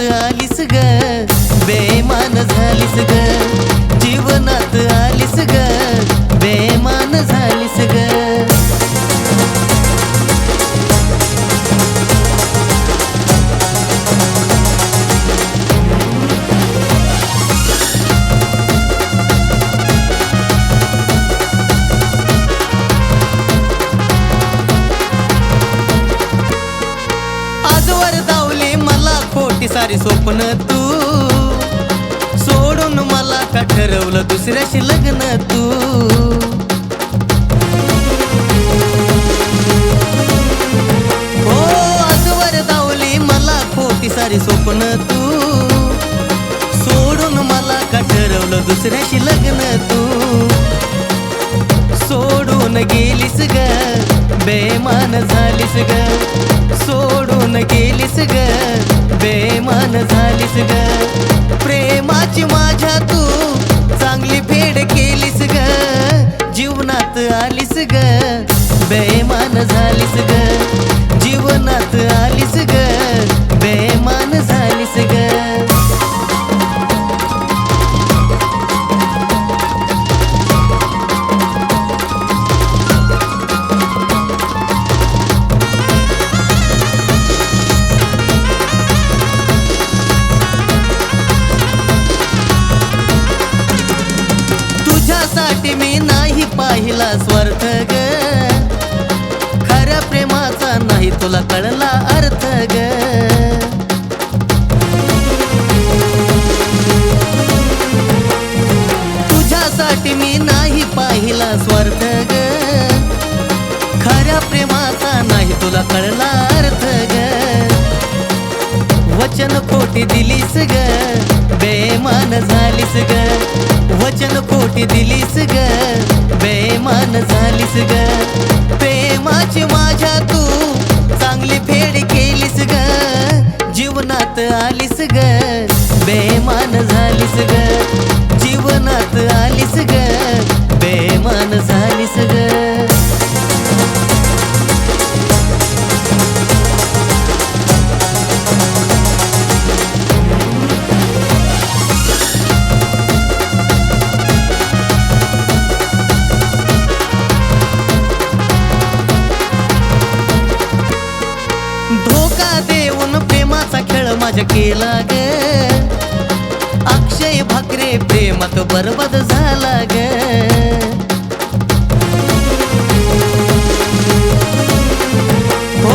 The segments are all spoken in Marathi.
आलीस ग बेमान झालीस ग. सारी स्वप्न तू. सोडून मला का ठरवलं दुसऱ्याशी लग्न तू? हो आजवर दावली मला खोटी सारी स्वप्न तू. सोडून मला का ठरवलं दुसऱ्याशी लग्न तू? सोडून गेलीस ग. बेमान झालीस ग. सोडून गेलीस ग. बेमान झालीस ग. अर्थ ग. खऱ्या प्रेमाचा नाही तुला कळला अर्थ ग. तुझ्यासाठी मी नाही पाहिला स्वार्थ ग. खऱ्या प्रेमाचा नाही तुला कळला अर्थ ग. वचन खोटी दिलीस ग. बेमान झालीस ग. वचन खोटी दिलीस ग. बेमान झालीस ग. प्रेमाची माझ्या तू. चांगली फेड केलीस ग. जीवनात आलीस ग. माझ्या केला ग. अक्षय भाकरे प्रेमात बरबाद झाला ग. हो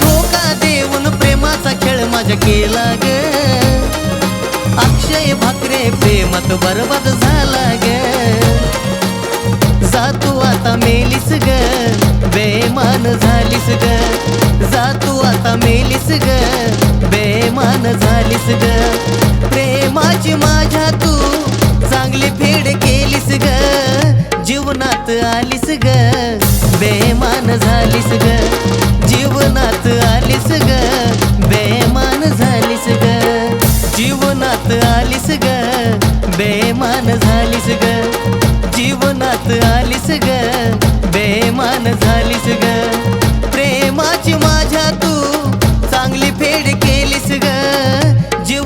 धोका देऊन प्रेमाचा खेळ माझ्या केला ग. अक्षय भाकरे प्रेमात बरबाद झाला ग. जा आता मेलीस ग बेमान झालीस ग. जा आता मेलीस ग बेमान झालीस ग. प्रेमाची माझ्या तू चांगली फेड केलीस ग. जीवनात आलीस ग. बेमान झालीस ग. जीवनात आलीस ग. बेमान झालीस ग. जीवनात आलीस ग. बेमान झालीस ग. जीवनात आलीस ग.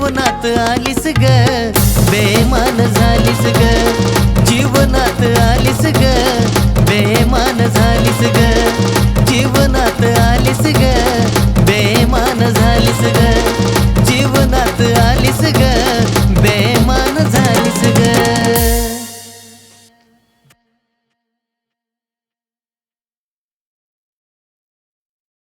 जीवनात आलीस ग. बेमान झालीस ग. जीवनात आलीस ग. बेमान झालीस ग. जीवनात आलीस ग. बेमान झालीस ग. ग